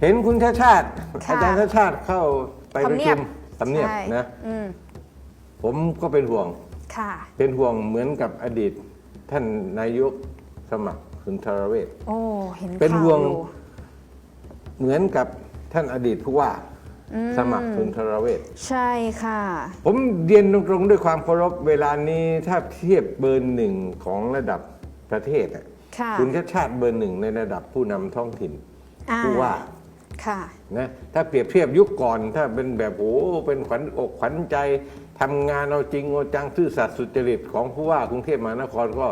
เห็นคุณชาติชาติค่ะ อาจารย์ชาติชาติเข้าไปประทำเนีชุยบมทำเนียบใช่นะอืมผมก็เป็นห่วง ค่ะ เป็นห่วงเหมือนกับอดีต ท่านนายกสมัครสุนทรเวช โอ้เห็นเป็นข่าห่วง อยู่เหมือนกับท่านอดีตผู้ว่าอืมสมัครสุนทรเวช ใช่ค่ะ ผมเรียนตรงๆด้วยความเคารพเวลานี้ถ้าเทียบเบอร์หนึ่งของระดับประเทศอะค่ะคุณชาติชาติเบอร์หนึ่งในระดับผู้นำท้องถิ่น อ่าผู้ว่าค่ะ นะถ้าเปรียบเทียบยุคก่อนถ้าเป็นแบบโอ้เป็นขวัญอกขวัญใจทำงานเอาจริงเอาจังซื่อสัตย์สุจริตของผู้ว่ากรุงเทพมหานครก็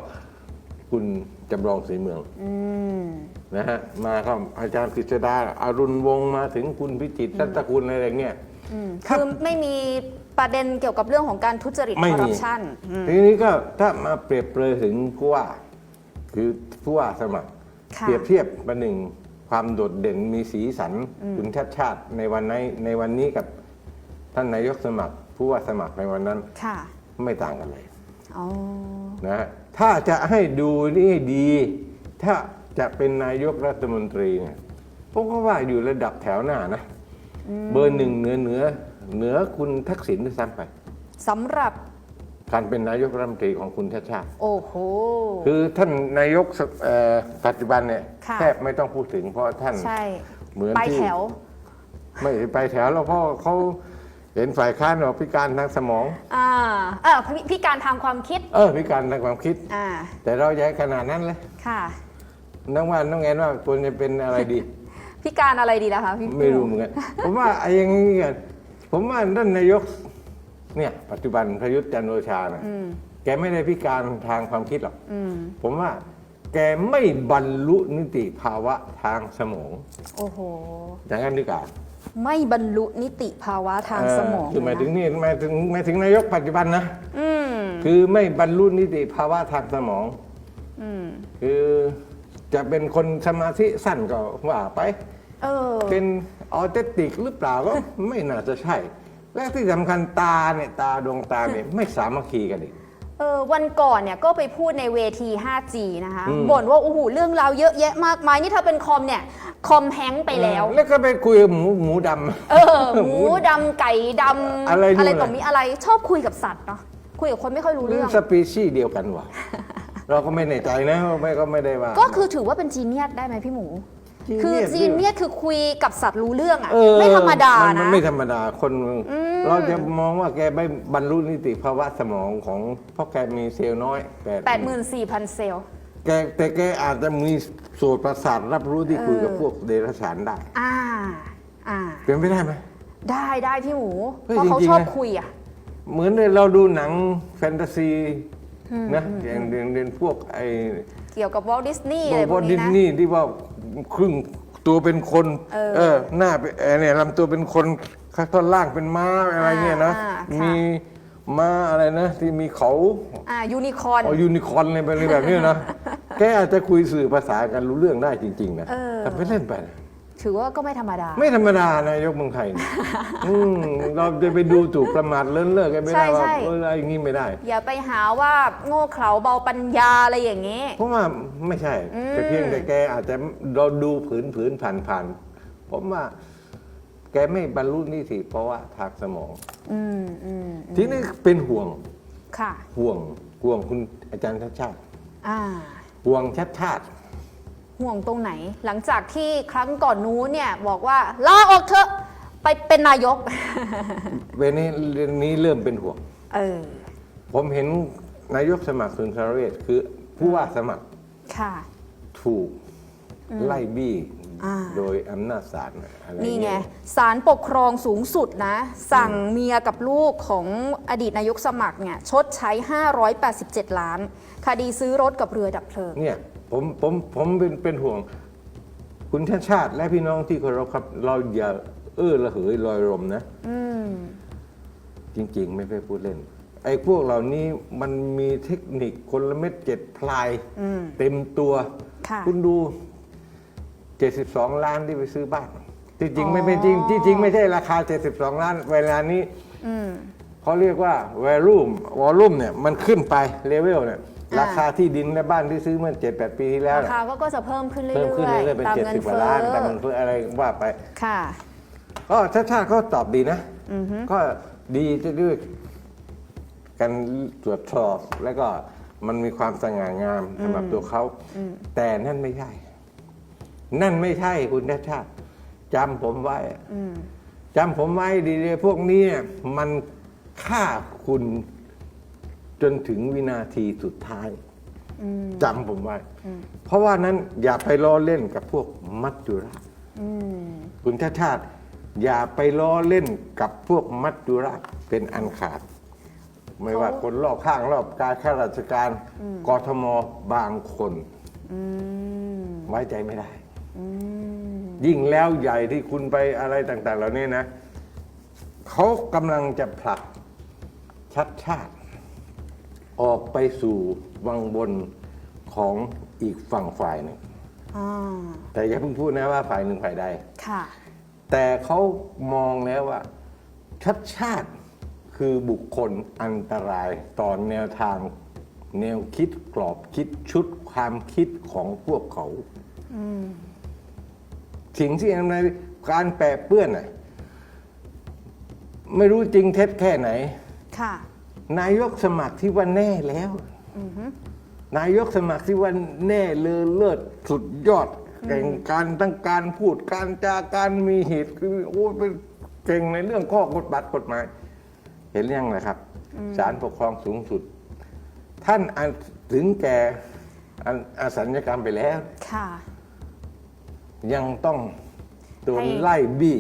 คุณจำลองศรีเมืองอืมนะฮะมาก็อาจารย์กฤษดาอารุณวงศ์มาถึงคุณพิจิตรรัตคุณอะไรเงี้ยอืมครับคือไม่มีประเด็นเกี่ยวกับเรื่องของการทุจริตไม่คอร์มีรัปชันอืมทีนี้ก็ถ้ามาเปรียบเปรยถึงผู้ว่า คือผู้ว่าสมัครค่ะเปรียบเทียบประหนึ่ง ความโดดเด่นมีสีสันคุณชาติชาติในวันนี้ในวันนี้กับท่านนายกสมัครผู้ว่าสมัครในวันนั้นค่ะไม่ต่างกันเลยอ๋อนะฮะถ้าจะให้ดูนี่ให้ดี ถ้าจะเป็นนายกรัฐมนตรีเนี่ยผมก็ว่าอยู่ระดับแถวหน้านะ เบอร์หนึ่งเหนือเหนือเหนือคุณทักษิณด้วยซ้ำไปสำหรับ การเป็นนายกรัฐมนตรีของคุณชาติชาติ โอ้โห คือท่านนายกสเอ่อปัจจุบันเนี่ยค่ะ แทบไม่ต้องพูดถึงเพราะท่านใช่เหมือนไปที่แถว ไม่ไปแถวแล้วเพราะเขาเห็นฝ่ายค้านบอกพิการทางสมอง อ่า เออพิพิการทางความคิด เออพิการทางความคิด อ่า แต่เราย้ายขนาดนั้นเลยค่ะ น้องว่าน้องแอนว่าควรจะเป็นอะไรดี พิการอะไรดีล่ะคะพี่ไม่รู้เหมือนกัน ผมว่าไอ้อยังนี้กันผมว่าท่านนายก เนี่ยปัจจุบันประยุทธ์จันทร์โอชานะอืมแกไม่ได้พิการทางความคิดหรอก อืมผมว่าแกไม่บรรลุนิติภาวะทางสมองโอ้โห อย่างนั้นดีกว่าไม่บรรลุนิติภาวะทางสมองเคือหมายถึงเลยนะนี่หมายถึงหมายถึงนายกปัจจุบันนะ อืมคือไม่บรรลุนิติภาวะทางสมอง อืมคือจะเป็นคนสมาธิสั้นก็ว่าไป เออ เป็นออทิสติกหรือเปล่าก็ ไม่น่าจะใช่ และที่สำคัญตาเนี่ยตาดวงตาเนี่ยไม่สามัคคีกันอีก เออวันก่อนเนี่ยก็ไปพูดในเวที 5G นะคะอืม บ่นว่าโอ้โหเรื่องราวเยอะแยะมากมายนี่ถ้าเป็นคอมเนี่ยคอมแฮงก์ไปแล้ว แล้วก็ไปคุยกับหมูหมูดำ เออหมูดำไก่ดำอะไรนู่นอะไรน่ะต่อมีอะไรชอบคุยกับสัตว์เนาะคุยกับคนไม่ค่อยรู้เรื่อง สปีชีส์เดียวกันวะ เราก็ไม่แน่ใจนะไม่ก็ไม่ได้ว่า ก็คือถือว่าเป็นจีเนียสได้ไหมพี่หมู คือจีเนียสคือคุยกับสัตว์รู้เรื่องอะเออไม่ธรรมดามันะนไม่ธรรมดาคนอืมเราจะมองว่าแกไม่บรรลุนิติภาวะสมองของเพราะแกมีเซลล์น้อยแปด84,000เซลล์แกแต่แกอาจจะมีสูตรประสาทรับรู้ที่คุยกับพวกเดรัจฉานได้ อ่า อ่า เป็นไม่ได้ไหม ได้ได้พี่หมูเฮ้ยเพราะเขาจริงๆชอบนะคุยอะ เหมือนเราดูหนังแฟนตาซีนะอย่างเด่นเด่นพวกไอ้เกี่ยวกับวอลดิสนีย์บอะไรพอวกดินี้สนะนีย์ที่ว่า ครึ่งตัวเป็นคนเออหน้าเป็นเอ่อเนี่ยลำตัวเป็นคนข้างท่อนล่างเป็นม้าอะไรเนี่ยนะ อ่าค่ะ มีม้าอะไรนะ ที่มีเขา อ่ายูนิคอร์นเอายูนิคอร์นอะไรไปเลยแบบเนี้ยนะ แกอาจจะคุยสื่อภาษากันรู้เรื่องได้จริง ๆ นะเออ แต่ไม่เล่นไปนะ ถือว่าก็ไม่ธรรมดา ไม่ธรรมดานายกเมืองไทยเนี่ยอืมเราจะไปดูถูกประมาทเลินเล่อกันไม่ได้ใช่ว่าใช่ เอออะไรอย่างนี้ไม่ได้ อย่าไปหาว่าโง่เขลาเบาปัญญาอะไรอย่างเงี้ยเพราะว่าไม่ใช่ อืม แต่เพียงแต่แกอาจจะเราดูผืนผืนผ่านผ่านๆผมว่า แกไม่บรรลุนิติเพราะว่าทางสมองอืมอืมทีนี้เป็นห่วงค่ะ ห่วงห่วงคุณอาจารย์ชาติชาติ อ่า ห่วงชาติชาติ ห่วงตรงไหน หลังจากที่ครั้งก่อนนู้นเนี่ยบอกว่าลาออกเถอะไปเป็นนายก เวลนี้เรื่องนี้เริ่มเป็นห่วง เออ ผมเห็นนายกสมัครสุนทรเวชคือผู้ว่าสมัครค่ะ ถูกไล่บี้อ่า โดยอำนาจศาลอะไรนี่ไงเยศาลปกครองสูงสุดนะ สั่งเมียกับลูกของอดีตนายกสมัครเนี่ยชดใช้ 587 ล้าน คดีซื้อรถกับเรือดับเพลิง เนี่ย ผมผมผมเป็นเป็นห่วง คุณชาติชาติ และพี่น้องที่เคารพครับ เราอย่าเอ้อระเหยลอยลมนะ อืม จริง ๆ ไม่ได้พูดเล่น ไอ้พวกเหล่านี้มันมีเทคนิคคนละเม็ดเจ็ดพลาย อืม เต็มตัว ค่ะคุณดู 72 ล้านที่ไปซื้อบ้านที่จริงอ๋อไม่เป็นจริงที่จริงไม่ใช่ราคา 72 ล้าน เวลานี้อืม เขาเรียกว่า volume volume เนี่ย มันขึ้นไปเลเวลเนี่ย ราคาที่ดินและบ้านที่ซื้อเมื่อเจ็ดแปดปีที่แล้วราน่ะคาก็ก็จะเพิ่มขึ้นเรื่เพิ่มขึ้นอยเรื่อยๆเป็นๆตามเจ็ดเงินสิบกว่าเฟ้ล้านอแต่มันเพื่ออะไรว่าไป ค่ะ ก็ชาติชาติเขาตอบดีนะก็ดีด้วยการตรวจสอบแล้วก็มันมีความสง่างามสำหรับตัวเขา แต่นั่นไม่ใช่ นั่นไม่ใช่คุณชาติชาติจำผมไว้จำผมไว้ดีเลยพวกนี้เนี่ยมันฆ่าคุณ จนถึงวินาทีสุดท้ายจำผมไว้ เพราะว่านั้นอย่าไปล้อเล่นกับพวกมัจจุราชคุณชาติชาติ อย่าไปล้อเล่นกับพวกมัจจุราชเป็นอันขาด ไม่ว่าคนรอบข้างรอบกายข้าราชการกทมบางคนไว้ใจไม่ได้ ยิ่งแล้วใหญ่ที่คุณไปอะไรต่าง ๆ เหล่านี้นะเขากำลังจะผลักชัดชาติ ออกไปสู่วังบนของอีกฝั่งฝ่ายหนึ่ง อ่าแต่อย่าเพิ่งพูดนะว่าฝ่ายหนึ่งฝ่ายใด ค่ะ แต่เขามองแล้วว่า ชัดชาติคือบุคคลอันตรายต่อแนวทาง แนวคิดกรอบคิดชุดความคิดของพวกเขาสิ่งที่ทำในการแปะเปื้อนน่ะไม่รู้จริงเท็จแค่ไหน ค่ะ นายกสมัครที่ว่าแน่แล้วนายกสมัครที่ว่าแน่เลอเลิศสุดยอด เก่งการตั้งการพูดการจาการมีเหตุคือโอ้เป็นเก่งในเรื่องข้อกฎบัตรกฎหมาย เห็นยังไงครับศาลปกครองสูงสุด ท่านอันถึงแก่อันอสัญญกรรมไปแล้วค่ะยังต้อง โดนให้ ไล่บี้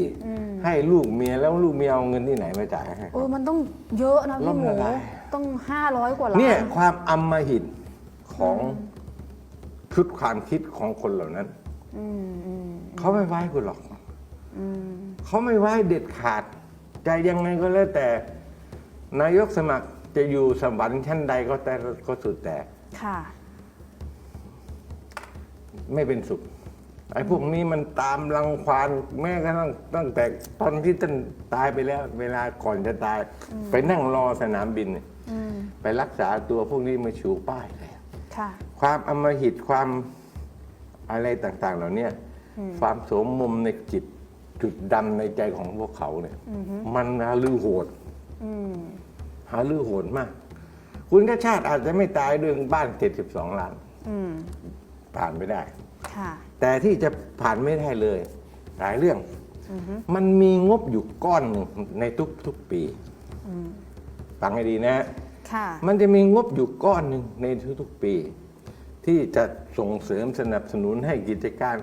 ให้ลูกเมียแล้วลูกเมียเอาเงินที่ไหนมาจ่ายให้โอ้มันต้องเยอะนะล้พี่มหมูละลาย ต้องห้าร้อยกว่าล้านเนี่ยความอำมหิตของชุดความคิดของคนเหล่านั้นเขาไม่ไว้คุณหรอกเขาไม่ไว้เด็ดขาดจะยังไงก็แล้วแต่ นายกสมัครจะอยู่สวรรค์ชั้นใดก็แต่ก็สุดแต่ค่ะ ไม่เป็นสุข ไอ้พวกนี้มันตามรังควานแม้กระทั่งตั้งแต่ตอนที่ท่านตายไปแล้ว เวลาก่อนจะตาย ไปนั่งรอสนามบินเนี่ยไปรักษาตัวพวกนี้มาชูป้ายเลยค่ะความอำมหิตความอะไรต่างๆ เหล่าเนี้ยความโสมมุมในจิตจุดดำในใจของพวกเขาเนี่ย มันหาลือโหดหาลือโหดมาก คุณชาติชาติอาจจะไม่ตายเรื่องบ้าน72ล้านอืมผ่านไม่ได้ ค่ะ แต่ที่จะผ่านไม่ได้เลย หลายเรื่องมันมีงบอยู่ก้อนหนึ่งในทุกๆปีฟังให้ดีนะค่ะมันจะมีงบอยู่ก้อนหนึ่งในทุกๆปี ที่จะส่งเสริมสนับสนุนให้กิจการ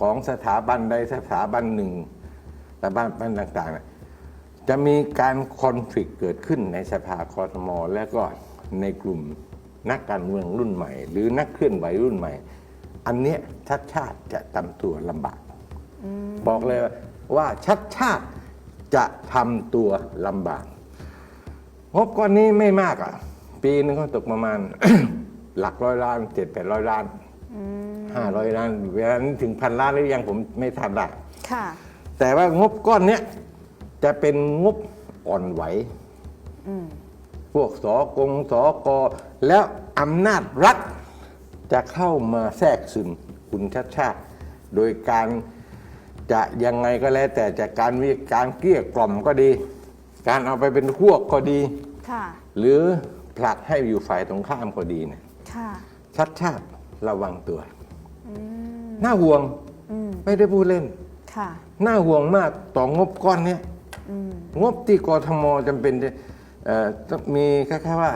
ของสถาบันใดสถาบันหนึ่งสถาบันต่างๆเนี่ยจะมีการคอนฟ lict เกิดขึ้นในสภาคอทมและก็ในกลุ่มนักการเมืองรุ่นใหม่ หรือนักเคลื่อนไหวรุ่นใหม่ อันเนี้ยชัดชาติจะทำตัวลำบาก บอกเลยว่าชัดชาติจะทำตัวลำบากงบก้อนนี้ไม่มากอะ ปีนึงก็ตกประมาณ หลักร้อยล้านเจ็ดแปดร้อยล้านห้าร้อยล้านเวลานี้ถึงพันล้านหรือยังผมไม่ทำได้ค่ะแต่ว่างบก้อนเนี้ยจะเป็นงบอ่อนไหวพวกสอกงสอกอแล้วอำนาจรัฐ จะเข้ามาแทรกซึมคุณชัดชาติ โดยการจะยังไงก็แล้ว แต่จากการวิการเกลี้ยกล่อมก็ดี การเอาไปเป็นพวกก็ดีค่ะหรือผลักให้อยู่ฝ่ายตรงข้ามก็ดีเนี่ยค่ะชัดชาติระวังตัวน่าห่วงไม่ได้พูดเล่นค่ะน่าห่วงมากต่องบก้อนเนี้ยงบที่กทมจำเป็นจะเอ่อต้องมีคล้ายๆว่า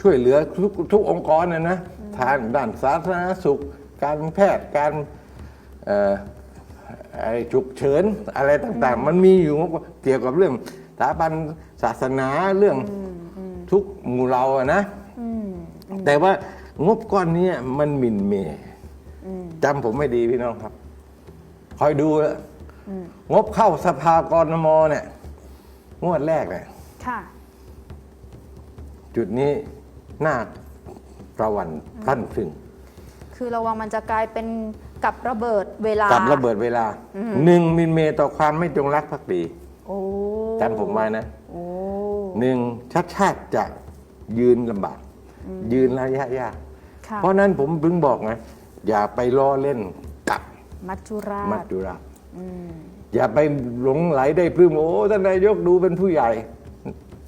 ช่วยเหลือทุกทุกองค์กรนะนะ ทางด้านสาธารณสุข การแพทย์การเอ่อไอ้ฉุกเฉินอะไรต่างๆ มันมีอยู่งบเกี่ยวกับเรื่องสถาบันศาสนาเรื่องทุกหมู่เราอะนะแต่ว่างบก้อนเนี้ยมันหมินเมย์จำผมไม่ดีพี่น้องครับ คอยดูแล้วงบเข้าสภากรนมเนี่ยงวดแรกเนี่ยค่ะจุดนี้น่า ระวันท่านพึง คือระวังมันจะกลายเป็นกับระเบิดเวลา กับระเบิดเวลาหนึ่งหมินเมย์ต่อความไม่จงรักภักดีโอ้จำผมไว้นะโอ้หนึ่งชัดชาติจะยืนลำบาก ยืนระยะยากค่ะเพราะนั้นผมถึงบอกไงอย่าไปล้อเล่นกับ มัจจุรามัจชจุราชอย่าไปหลงไหลได้พรึ้มโอ้ท่านนายกดูเป็นผู้ใหญ่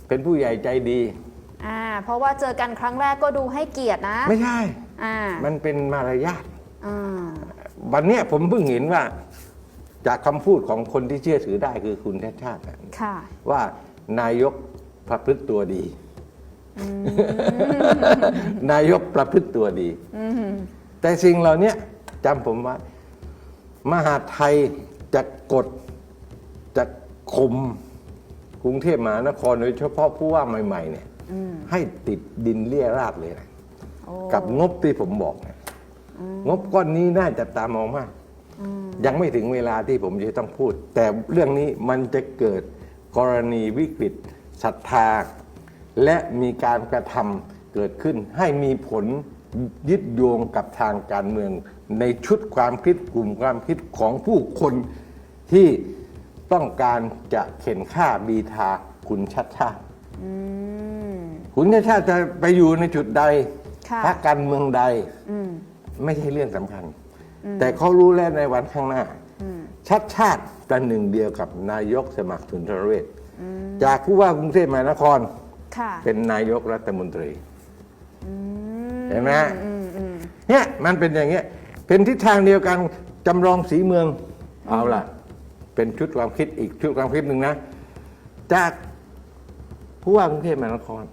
เป็นผู้ใหญ่ใจดีอ่า เพราะว่าเจอกันครั้งแรกก็ดูให้เกียรตินะ ไม่ใช่ อ่ามันเป็นมารยาทอ่าวันเนี้ยผมเพิ่งเห็นว่า จากคำพูดของคนที่เชื่อถือได้คือคุณชาติชาติน่ะค่ะว่านายกประพฤติตัวดีนายกประพฤติตัวดีแต่สิ่งเหล่านี้จำผมไว่ามหาดไทยจะกดจะข่มกรุงเทพมหานครโดยเฉพาะผู้ว่าใหม่ ๆ เนี่ย ให้ติดดินเลี่ยราดเลยนะโอ้กับงบที่ผมบอกนะงบก้อนนี้น่าจะตามองมาก ยังไม่ถึงเวลาที่ผมจะต้องพูด แต่เรื่องนี้มันจะเกิดกรณีวิกฤตศรัทธา และมีการกระทำเกิดขึ้น ให้มีผลยึดโยงกับทางการเมือง ในชุดความคิดกลุ่มความคิดของผู้คนที่ต้องการจะเข็นฆ่าบีทาคุณชัดชาติอืม คุณชาติชาติจะไปอยู่ในจุดใดค่ะพรรคการเมืองใดอืมไม่ใช่เรื่องสำคัญ แต่เขารู้แล้วในวันข้างหน้าชัดชาติเป็นหนึ่งเดียวกับนายกสมัครสุนทรเวชจากผู้ว่ากรุงเทพมหานครค่ะเป็นนายกรัฐมนตรี อืมเห็นไหมอืมอืมเนี่ยมันเป็นอย่างเงี้ยเป็นทิศทางเดียวกันจำลองสีเมืองเอาล่ะ เป็นชุดความคิดอีกชุดความคิดหนึ่งนะ จากผู้ว่ากรุงเทพมหานคร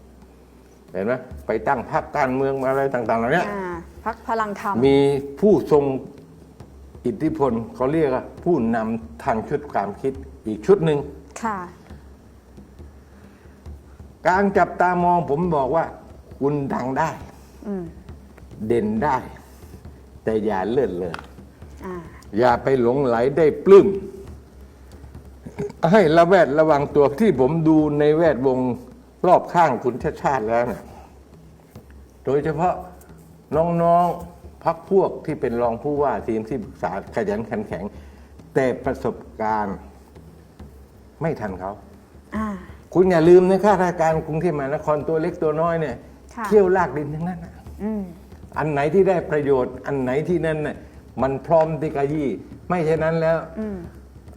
เห็นไหมไปตั้งพรรคการเมืองอะไรต่างๆเหล่านี้อ่าพักพลังธรรมมีผู้ทรงอิทธิพลเขาเรียกว่าผู้นำทางชุดความคิดอีกชุดหนึ่ง ค่ะ การจับตามองผมบอกว่า คุณดังได้ อืมเด่นได้ แต่อย่าเลื่อนเลย อ่าอย่าไปหลงไหลได้ปลื้มให้ระแวดระวังตัวที่ผมดูในแวดวง รอบข้างคุณชาติชาติแล้วเนี่ยโดยเฉพาะน้องๆพักพวกที่เป็นรองผู้ว่าทีมที่ปรึกษาขยันขันแข็ง แต่ประสบการณ์ไม่ทันเขาอ่าคุณอย่าลืมนะข้าราชการกรุงเทพมหานครตัวเล็กตัวน้อยเนี่ยค่ะเที่ยวลากดินทั้งนั้นน่ะอืมอันไหนที่ได้ประโยชน์ อันไหนที่นั่นน่ะมันพร้อมที่กะยี่ ไม่เช่นนั้นแล้วอืม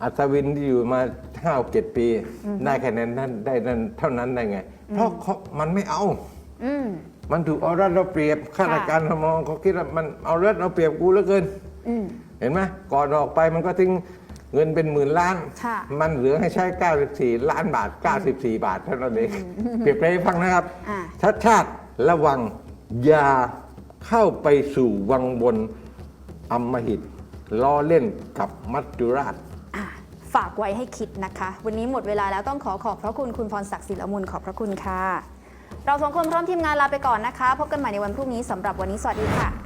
อัศวินที่อยู่มา ห้าเจ็ดปีได้แค่นั้นนั้นได้นั้นเท่านั้นได้ไง เพราะเขามันไม่เอาอืมมันถูกเอารัดเอาเปรียบข้าราชการทมองเขาคิดว่ามันเอารัดเอาเปรียบกูเหลือเกินอืมเห็นไหมก่อนออกไปมันก็ทิ้งเงินเป็นหมื่นล้านค่ะมันเหลือให้ใช้ 94 ล้านบาท 94 บาทเท่านั้นเองเปรียบไปให้ฟังนะครับอ่าชัดชาติระวังอย่าเข้าไปสู่วังบนอำมหิตล้อเล่นกับมัจจุราชอะ ฝากไว้ให้คิดนะคะ วันนี้หมดเวลาแล้วต้องขอขอบพระคุณคุณพรศักดิ์ศิลมุลขอบพระคุณค่ะ เราสองคนพร้อมทีมงานลาไปก่อนนะคะ พบกันใหม่ในวันพรุ่งนี้สำหรับวันนี้สวัสดีค่ะ